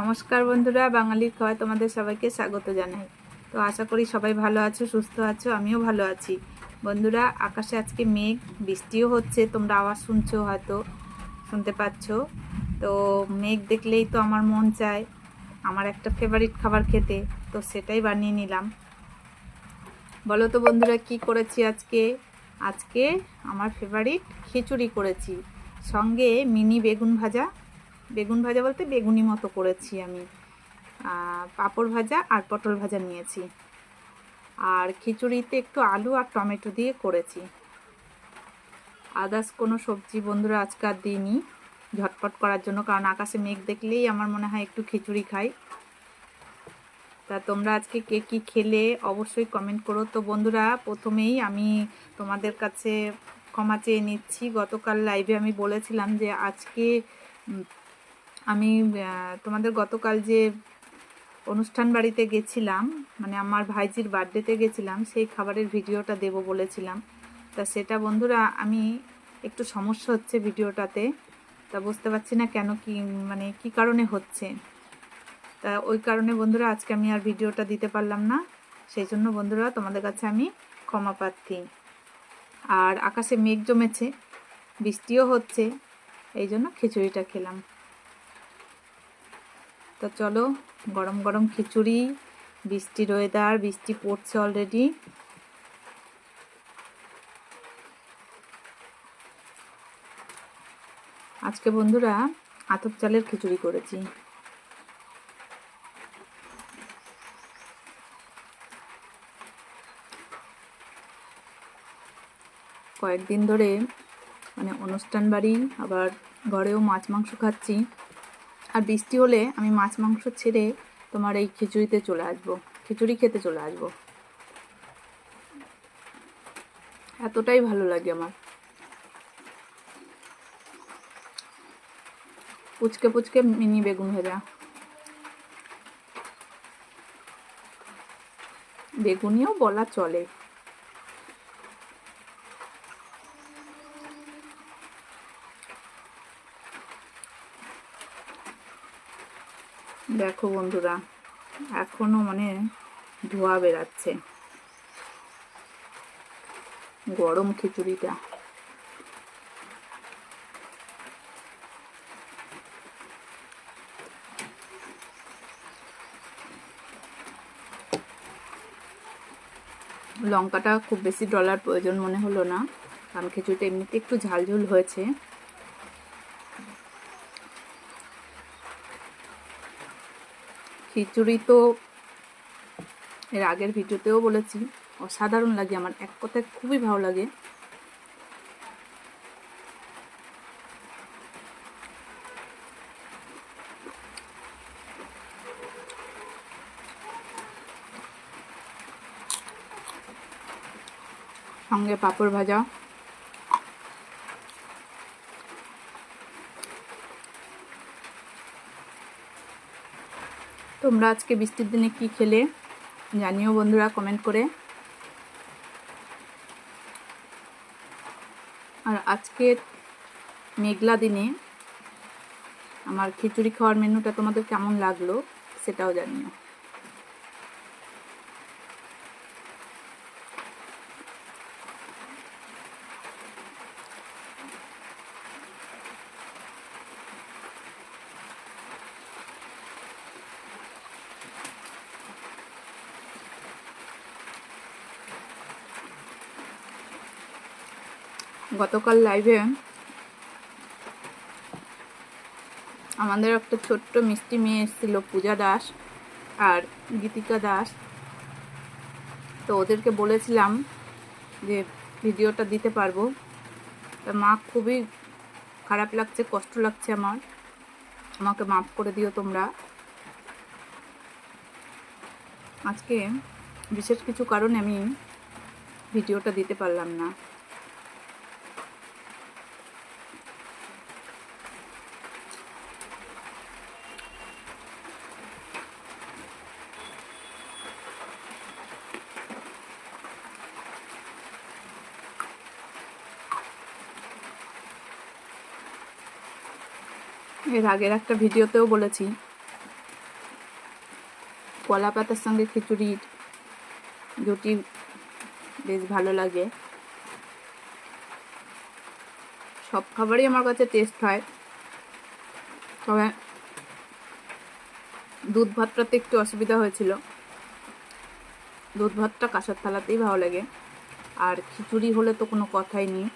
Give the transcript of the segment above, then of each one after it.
নমস্কার বন্ধুরা, বাঙালির খাওয়া তোমাদের সবাইকে স্বাগত জানাই। তো আশা করি সবাই ভালো আছো, সুস্থ আছো, আমিও ভালো আছি। বন্ধুরা, আকাশে আজকে মেঘ, বৃষ্টিও হচ্ছে, তোমরা আওয়াজ শুনছো হয়তো, শুনতে পাচ্ছ। তো মেঘ দেখলেই তো আমার মন চায়, আমার একটা ফেভারিট খাবার খেতে, তো সেটাই বানিয়ে নিলাম। বলো তো বন্ধুরা, কি করেছি আজকে? আজকে আমার ফেভারিট খিচুড়ি করেছি। সঙ্গে মিনি বেগুন ভাজা বেগুন ভাজা বলতে বেগুনি মতো করেছি আমি। পাঁপড় ভাজা আর পটল ভাজা নিয়েছি। আর খিচুড়িতে একটু আলু আর টমেটো দিয়ে করেছি। আদার্স কোনো সবজি বন্ধুরা আজকে আর দিইনি। ঝটপট করার জন্য, কারণ আকাশে মেঘ দেখলেই আমার মনে হয় একটু খিচুড়ি খাই। তা তোমরা আজকে কে কী খেলে অবশ্যই কমেন্ট করো। তো বন্ধুরা, প্রথমেই আমি তোমাদের কাছে ক্ষমা চেয়ে নিচ্ছি। গতকাল লাইভে আমি বলেছিলাম যে আজকে আমি তোমাদের গতকাল যে অনুষ্ঠান বাড়িতে গেছিলাম মানে আমার ভাইজির বার্থডেতে গেছিলাম, সেই খাবারের ভিডিওটা দেব বলেছিলাম। তা সেটা বন্ধুরা, আমি একটু সমস্যা হচ্ছে ভিডিওটাতে। তা বুঝতে পারছি না কেন কি মানে কি কারণে হচ্ছে। তা ওই কারণে বন্ধুরা, আজকে আমি আর ভিডিওটা দিতে পারলাম না। সেই জন্য বন্ধুরা, তোমাদের কাছে আমি ক্ষমা প্রার্থী। আর আকাশে মেঘ জমেছে, বৃষ্টিও হচ্ছে, এই জন্য খিচুড়িটা খেলাম। তো চলো, গরম গরম খিচুড়ি বৃষ্টির ওয়েদার বৃষ্টি পড়ছে অলরেডি আজকে বন্ধুরা আতপ চালের খিচুড়ি করেছি। কয়েকদিন ধরে মানে অনুষ্ঠান বাড়ি, আবার ঘরেও মাছ মাংস খাচ্ছি। আর বৃষ্টি হলে আমি মাছ মাংস ছেড়ে তোমার এই খিচুড়িতে চলে আসব। খিচুড়ি খেতে চলে আসব। এতটাই ভালো লাগে আমার। পুচকে পুচকে মিনি বেগুন ভেজা। বেগুনিও বলা চলে। দেখো বন্ধুরা, এখনও মানে ধোয়া বেরাচ্ছে। গরম খিচুড়িটা। লঙ্কাটা খুব বেশি ডলার প্রয়োজন মনে হলো না, কারণ খিচুড়িটা এমনিতে একটু ঝালঝুল হয়েছে। খিচুড়ি তো এর আগের ভিডিওতেও বলেছি। অসাধারণ লাগে আমার, এক কথায় খুবই ভালো লাগে। সঙ্গে পাঁপড় ভাজা। তোমরা আজকে বৃষ্টির দিনে কি খেলে জানিও বন্ধুরা কমেন্ট করে। আর আজকের মেঘলা দিনে আমার খিচুড়ি খাওয়ার মেনুটা তোমাদের কেমন লাগল সেটাও জানিও। গতকাল লাইভে আমাদের একটা ছোট্ট মিষ্টি মেয়ে এসেছিল, পূজা দাস আর গীতিকা দাস। তো ওদেরকে বলেছিলাম যে ভিডিওটা দিতে পারব। তা মা খুবই খারাপ লাগছে, কষ্ট লাগছে আমার। আমাকে মাফ করে দিও তোমরা। আজকে বিশেষ কিছু কারণে আমি ভিডিওটা দিতে পারলাম না। এর আগের একটা ভিডিওতেও বলেছি। কলা পাতার সঙ্গে খিচুড়ির জুটি বেশ ভালো লাগে। সব খাবারই আমার কাছে টেস্ট হয়। তবে দুধ ভাতটাতে একটু অসুবিধা হয়েছিল। দুধ ভাতটা কাঁসার থালাতেই ভালো লাগে। আর খিচুড়ি হলে তো কোনো কথাই নেই।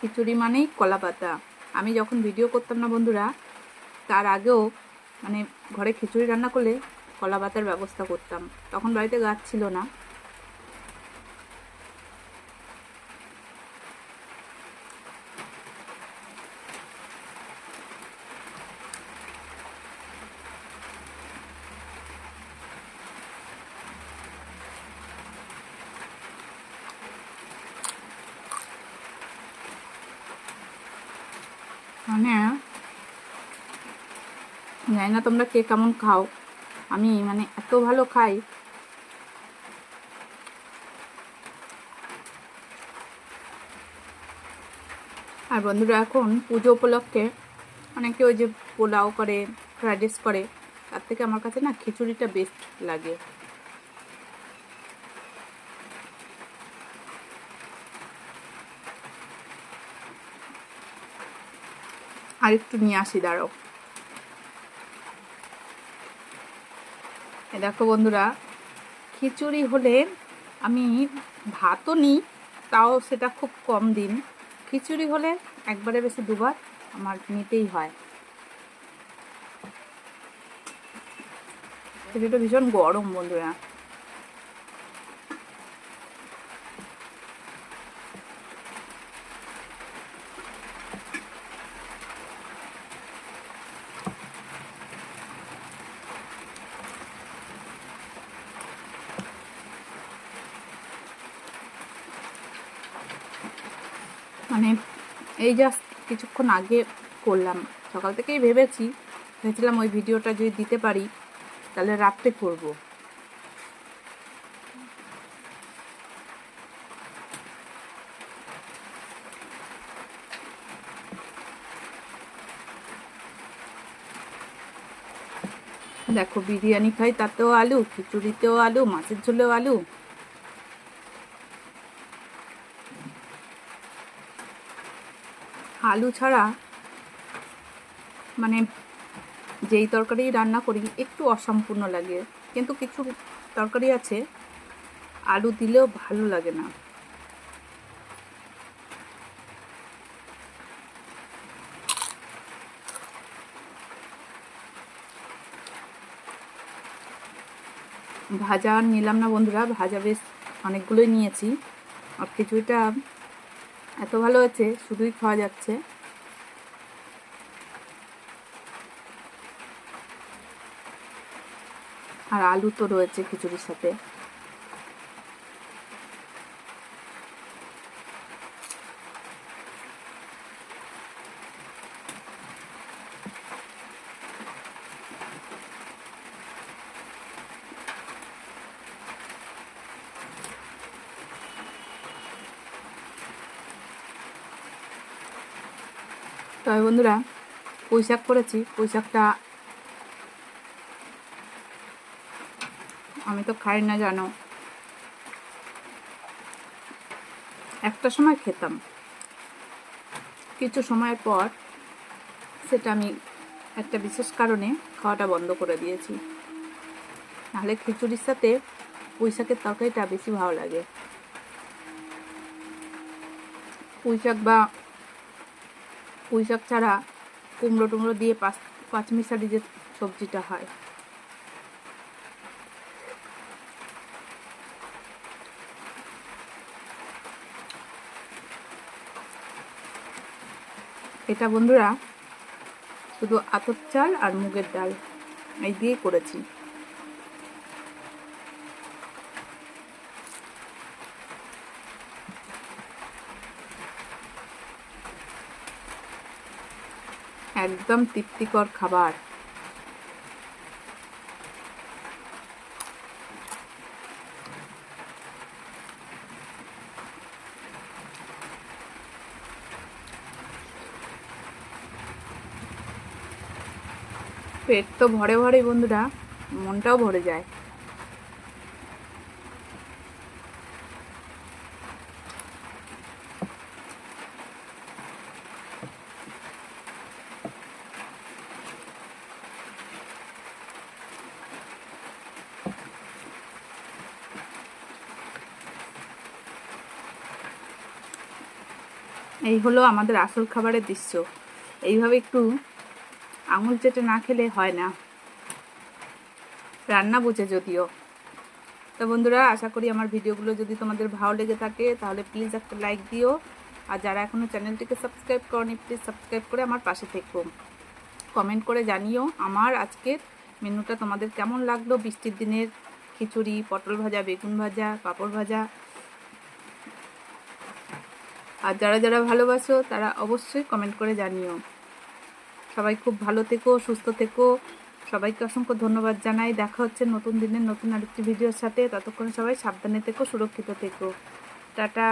খিচুড়ি মানেই কলা পাতা। আমি যখন ভিডিও করতাম না বন্ধুরা, তার আগেও মানে ঘরে খিচুড়ি রান্না করলে কলা ব্যবস্থা করতাম। তখন বাড়িতে গাছ ছিল না। মানে জানি না তোমরা কে কেমন খাও। আমি মানে এত ভালো খাই। আর বন্ধুরা, এখন পুজো উপলক্ষে অনেকে ওই যে পোলাও করে ফ্রাইড রাইস করে, তার থেকে আমার কাছে না খিচুড়িটা বেস্ট লাগে। আর একটু নিয়ে আসি, দাঁড়াও। দেখো বন্ধুরা, খিচুড়ি হলে আমি ভাতও নিই, তাও সেটা খুব কম দিন। খিচুড়ি হলে একবারে বেশি দুবার আমার নিতেই হয়। খিচুড়িটা ভীষণ গরম বন্ধুরা। এই জাস্ট কিছুক্ষণ আগে করলাম। সকাল থেকেই ভেবেছি, ভেবেছিলাম ওই ভিডিওটা যদি দিতে পারি, তাহলে রাত্রে করব। দেখো, বিরিয়ানি খাই তাতেও আলু, খিচুড়িতেও আলু, মাছের ঝোলেও আলু। আলু ছাড়া মানে যেই তরকারি রান্না করি, একটু অসম্পূর্ণ লাগে। কিন্তু কিছু তরকারি আছে, আলু দিলেও ভালো লাগে না। ভাজা নিলাম না বন্ধুরা, ভাজা বেশ অনেকগুলোই নিয়েছি। আর খিচুড়িটা এত ভালো হয়েছে শুধুই খাওয়া যাচ্ছে। আর আলু তো রয়েছে খিচুড়ির সাথে। তবে বন্ধুরা পুঁই শাক করেছি পুঁই আমি তো খাই না, জানো। একটা সময় খেতাম। কিছু সময়ের পর সেটা আমি একটা বিশেষ কারণে খাওয়াটা বন্ধ করে দিয়েছি। নাহলে খিচুড়ির সাথে পুঁইশাকের তরকারিটা বেশি ভালো লাগে। পুঁইশাক বা পুঁই শাক ছাড়া কুমড়ো টুমড়ো দিয়ে পাঁচ পাঁচমিশালি যে সবজিটা হয়। এটা বন্ধুরা, শুধু আতপ চাল আর মুগের ডাল। এই দিয়েই করেছি। একদম তৃপ্তিকর খাবার। পেট তো ভরে ভরে বন্ধুরা মনটাও ভরে যায়। এই হলো আমাদের আসল খাবারের দৃশ্য। এইভাবে একটু আঙুল চেটে না খেলে হয় না। রান্না বুঝে যদিও। তো বন্ধুরা, আশা করি আমার ভিডিওগুলো যদি তোমাদের ভালো লেগে থাকে, তাহলে প্লিজ একটা লাইক দিও। আর যারা এখনও চ্যানেলটিকে সাবস্ক্রাইব করনি প্লিজ সাবস্ক্রাইব করে আমার পাশে থেকো। কমেন্ট করে জানিও আমার আজকের মেনুটা তোমাদের কেমন লাগল? বৃষ্টির দিনের খিচুড়ি, পটল ভাজা, বেগুন ভাজা, পাঁপড় ভাজা আর যারা যারা ভালোবাসো, তারা অবশ্যই কমেন্ট করে জানিও। সবাই খুব ভালো থেকো, সুস্থ থেকো। সবাইকে অসংখ্য ধন্যবাদ জানাই। দেখা হচ্ছে নতুন দিনের নতুন আরেকটি ভিডিওর সাথে। ততক্ষণ সবাই সাবধানে থেকো, সুরক্ষিত থেকো। টাটা।